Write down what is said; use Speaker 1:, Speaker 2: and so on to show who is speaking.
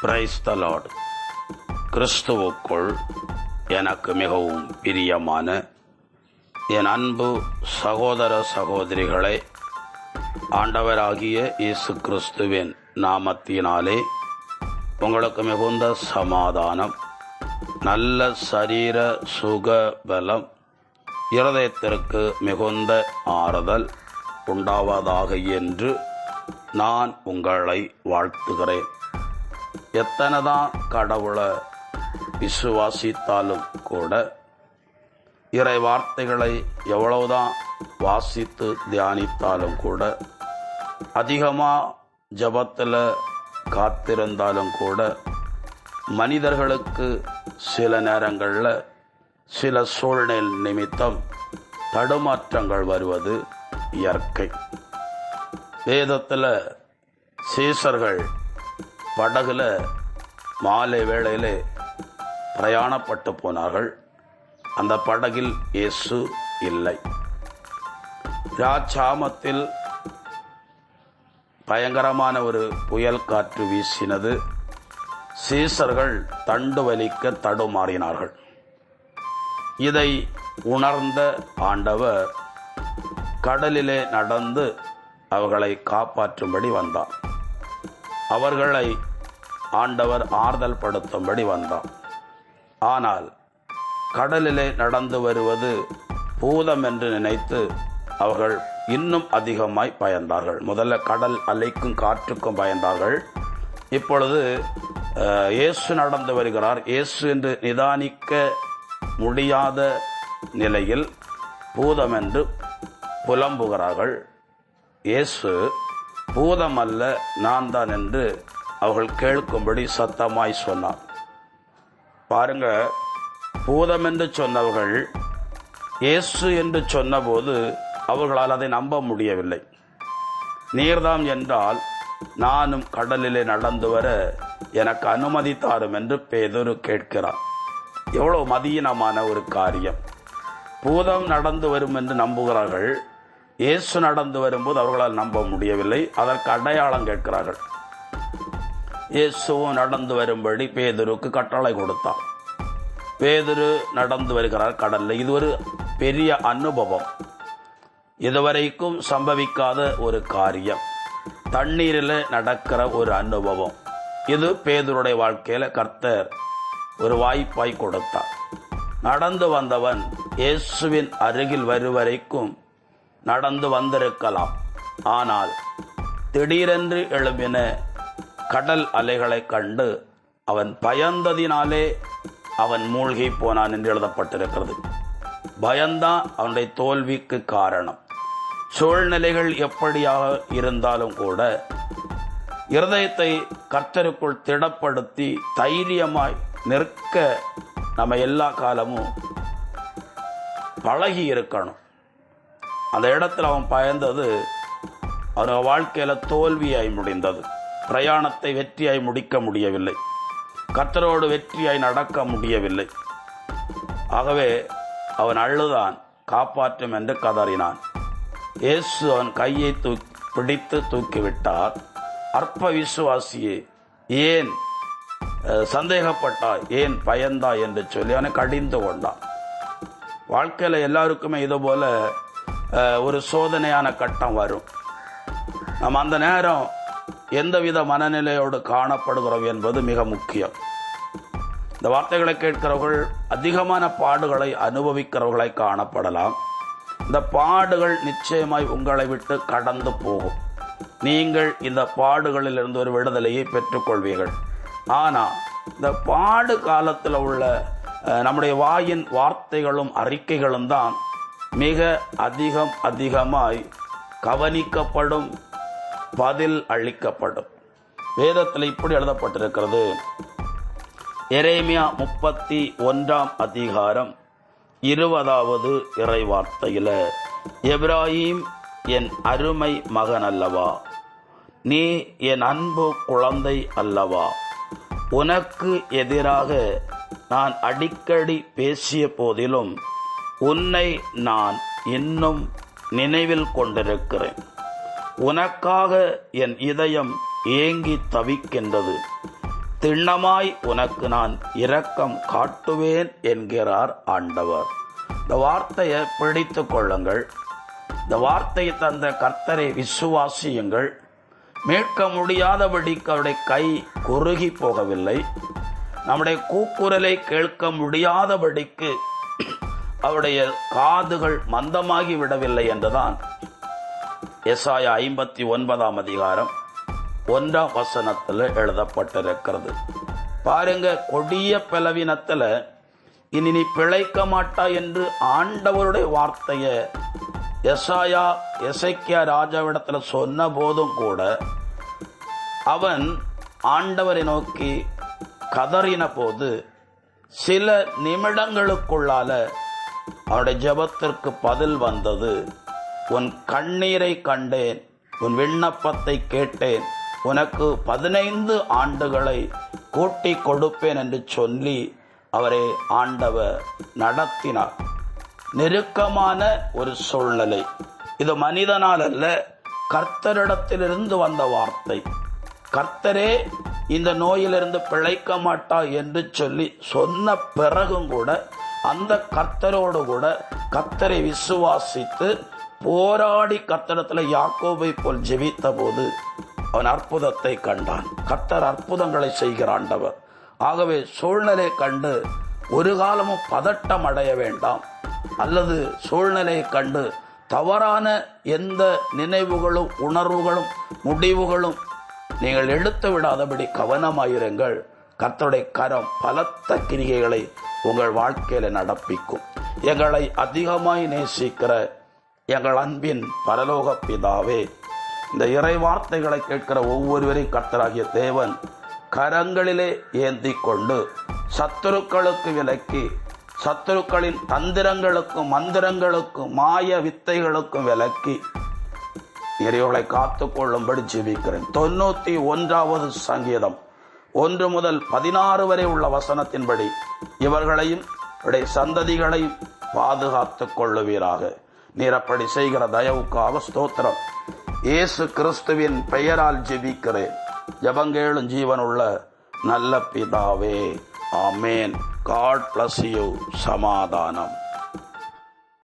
Speaker 1: Praise the Lord கிறிஸ்துவுக்குள் எனக்கு மிகவும் பிரியமான என் அன்பு சகோதர சகோதரிகளை ஆண்டவராகிய இயேசு கிறிஸ்துவின் நாமத்தினாலே உங்களுக்கு மிகுந்த சமாதானம் நல்ல சரீர சுக பலம் இருதயத்திற்கு மிகுந்த ஆறுதல் உண்டாவதாக என்று நான் உங்களை வாழ்த்துகிறேன். எத்தனை தான் கடவுளை விசுவாசித்தாலும் கூட இறை வார்த்தைகளை எவ்வளவுதான் வாசித்து தியானித்தாலும் கூட அதிகமாக ஜபத்தில் காத்திருந்தாலும் கூட மனிதர்களுக்கு சில நேரங்களில் சில சூழ்நிலை நிமித்தம் தடுமாற்றங்கள் வருவது இயற்கை. வேதத்தில் சீசர்கள் படகுல மாலை வேளையிலே பிரயாணப்பட்டு போனார்கள். அந்த படகில் இயேசு இல்லை. ராச்சாமத்தில் பயங்கரமான ஒரு புயல் காற்று வீசினது. சீசர்கள் தண்டு வலிக்க தடுமாறினார்கள். இதை உணர்ந்த ஆண்டவர் கடலிலே நடந்து அவர்களை காப்பாற்றும்படி வந்தார் அவர்களை ஆண்டவர் ஆறுதல் படுத்தும்படி வந்தார் ஆனால் கடலிலே நடந்து வருவது பூதம் என்று நினைத்து அவர்கள் இன்னும் அதிகமாய் பயந்தார்கள். முதல்ல கடல் அலைக்கும் காற்றுக்கும் பயந்தார்கள். இப்பொழுது இயேசு நடந்து வருகிறார். இயேசு என்று நிதானிக்க முடியாத நிலையில் பூதம் என்று புலம்புகிறார்கள். இயேசு பூதம் அல்ல நான் தான் என்று அவர்கள் கேட்கும்படி சத்தமாய் சொன்னார். பாருங்க பூதம் என்று சொன்னவர்கள் இயேசு என்று சொன்னபோது அவர்களால் அதை நம்ப முடியவில்லை. நீர்தாம் என்றால் நானும் கடலிலே நடந்து வர எனக்கு அனுமதி தாரும் என்று பேதொரு கேட்கிறார். எவ்வளவு மதியினமான ஒரு காரியம். பூதம் நடந்து வரும் என்று நம்புகிறார்கள் இயேசு நடந்து வரும்போது அவர்களால் நம்ப முடியவில்லை. அதற்கு அடையாளம் கேட்கிறார்கள். இயேசுவும் நடந்து வரும்படி பேதுருக்கு கட்டளை கொடுத்தான். பேதுரு நடந்து வருகிறார் கடலில். இது ஒரு பெரிய அனுபவம். இதுவரைக்கும் சம்பவிக்காத ஒரு காரியம். தண்ணீரில் நடக்கிற ஒரு அனுபவம். இது பேதுருடைய வாழ்க்கையில் கர்த்தர் ஒரு வாய்ப்பாய் கொடுத்தார். நடந்து வந்தவன் இயேசுவின் அருகில் வருவரைக்கும் நடந்து வந்திருக்கலாம். ஆனால் திடீரென்று எழும்பின கடல் அலைகளைக் கண்டு அவன் பயந்ததினாலே அவன் மூழ்கி போனான் என்று எழுதப்பட்டிருக்கிறது. பயந்தான் அவனுடைய தோல்விக்கு காரணம். சூழ்நிலைகள் எப்படியாக இருந்தாலும் கூட இருதயத்தை கர்த்தருக்குள் திடப்படுத்தி தைரியமாய் நிற்க நம்ம எல்லா காலமும் பழகி இருக்கணும். அந்த இடத்துல அவன் பயந்தது அவன் வாழ்க்கையில் தோல்வியாய் முடிந்தது. பிரயாணத்தை வெற்றியாய் முடிக்க முடியவில்லை. கத்தரோடு வெற்றியாய் நடக்க முடியவில்லை. ஆகவே அவன் அழுதான் காப்பாற்றும் என்று கதறினான். இயேசு அவன் கையை தூ பிடித்து தூக்கிவிட்டார். அற்ப விசுவாசியே ஏன் சந்தேகப்பட்டாய் ஏன் பயந்தாய் என்று சொல்லி அவனை கடிந்து கொண்டான். வாழ்க்கையில் எல்லாருக்குமே இதுபோல் ஒரு சோதனையான கட்டம் வரும். நம்ம அந்த நேரம் எந்தவித மனநிலையோடு காணப்படுகிறோம் என்பது மிக முக்கியம். இந்த வார்த்தைகளை கேட்கிறவர்கள் அதிகமான பாடுகளை அனுபவிக்கிறவர்களை காணப்படலாம். இந்த பாடுகள் நிச்சயமாய் உங்களை விட்டு கடந்து போகும். நீங்கள் இந்த பாடுகளிலிருந்து ஒரு விடுதலையை பெற்றுக்கொள்வீர்கள். ஆனால் இந்த பாடு காலத்தில் உள்ள அஹ், நம்முடைய வாயின் வார்த்தைகளும் அறிக்கைகளும் தான் மிக அதிகம் அதிகமாய் கவனிக்கப்படும் பதில் அளிக்கப்படும். வேதத்தில் இப்படி எழுதப்பட்டிருக்கிறது. எரேமியா முப்பத்தி ஒன்றாம் அதிகாரம் இருபதாவது இறைவார்த்தையில் எப்ராஹிம் என் அருமை மகன் அல்லவா? நீ என் அன்பு குழந்தை அல்லவா? உனக்கு எதிராக நான் அடிக்கடி பேசிய போதிலும் உன்னை நான் இன்னும் நினைவில் கொண்டிருக்கிறேன். உனக்காக என் இதயம் ஏங்கி தவிக்கின்றது. திண்ணமாய் உனக்கு நான் இரக்கம் காட்டுவேன் என்கிறார் ஆண்டவர். இந்த வார்த்தையை பிடித்து கொள்ளுங்கள். இந்த வார்த்தையை தந்த கர்த்தரை விசுவாசியுங்கள். மீட்க முடியாதபடிக்கு அவருடைய கை குறுகி போகவில்லை. நம்முடைய கூக்குரலை கேட்க முடியாதபடிக்கு அவருடைய காதுகள் மந்தமாகி விடவில்லை என்றுதான் எசாயா ஐம்பத்தி ஒன்பதாம் அதிகாரம் ஒன்றாம் வசனத்தில் எழுதப்பட்டிருக்கிறது. பாருங்க கொடிய பலவீனத்தில் இனி நீ பிழைக்க மாட்டா என்று ஆண்டவருடைய வார்த்தையை எசாயா எசைக்கியா ராஜாவிடத்தில் சொன்ன போதும் கூட அவன் ஆண்டவரை நோக்கி கதறின போது சில நிமிடங்களுக்குள்ளால அவனுடைய ஜெபத்திற்கு பதில் வந்தது உன் கண்ணீரை கண்டேன் உன் விண்ணப்பத்தை கேட்டேன் உனக்கு பதினைந்து ஆண்டுகளை கூட்டி கொடுப்பேன் என்று சொல்லி அவரை ஆண்டவர் நடத்தினார். நெருக்கமான ஒரு சூழ்நிலை. இது மனிதனால் அல்ல கர்த்தரிடத்திலிருந்து வந்த வார்த்தை. கர்த்தரே இந்த நோயிலிருந்து பிழைக்க மாட்டா என்று சொல்லி சொன்ன பிறகும் கூட அந்த கர்த்தரோடு கூட கர்த்தரை விசுவாசித்து போராடி கத்தடத்தில் யாக்கோபை போல் ஜெபித்த போது அவன் அற்புதத்தை கண்டான். கர்த்தர் அற்புதங்களை செய்கிறாண்டவர் ஆகவே சூழ்நிலை கண்டு ஒரு காலமும் பதட்டம் அடைய வேண்டாம். அல்லது சூழ்நிலையை கண்டு தவறான எந்த நினைவுகளும் உணர்வுகளும் முடிவுகளும் நீங்கள் எடுத்து விடாதபடி கவனமாயிருங்கள். கர்த்தருடைய கரம் பலத்த கிரிகைகளை உங்கள் வாழ்க்கையில் நடப்பிக்கும். எங்களை அதிகமாய் நேசிக்கிற எங்கள் அன்பின் பரலோக பிதாவே இந்த இறை வார்த்தைகளை கேட்கிற ஒவ்வொருவரையும் கர்த்தராகிய தேவன் கரங்களிலே ஏந்தி கொண்டு சத்துருக்களுக்கு விலக்கி சத்துருக்களின் தந்திரங்களுக்கும் மந்திரங்களுக்கும் மாய வித்தைகளுக்கும் விலக்கி இறைவளை காத்து கொள்ளும்படி ஜீவிக்கிறேன் தொண்ணூற்றி ஒன்றாவது சங்கீதம். ஒன்று முதல் பதினாறு வரை உள்ள வசனத்தின்படி இவர்களையும் இவருடைய சந்ததிகளையும் பாதுகாத்து கொள்ளுவீராக. நீர் அப்படி செய்கிற தயவுக்காக ஸ்தோத்திரம். இயேசு கிறிஸ்துவின் பெயரால் ஜெபிக்கிறேன். ஜபங்கேளும் ஜீவனுள்ள நல்ல பிதாவே ஆமேன். காட் பிளஸ் யூ சமாதானம்.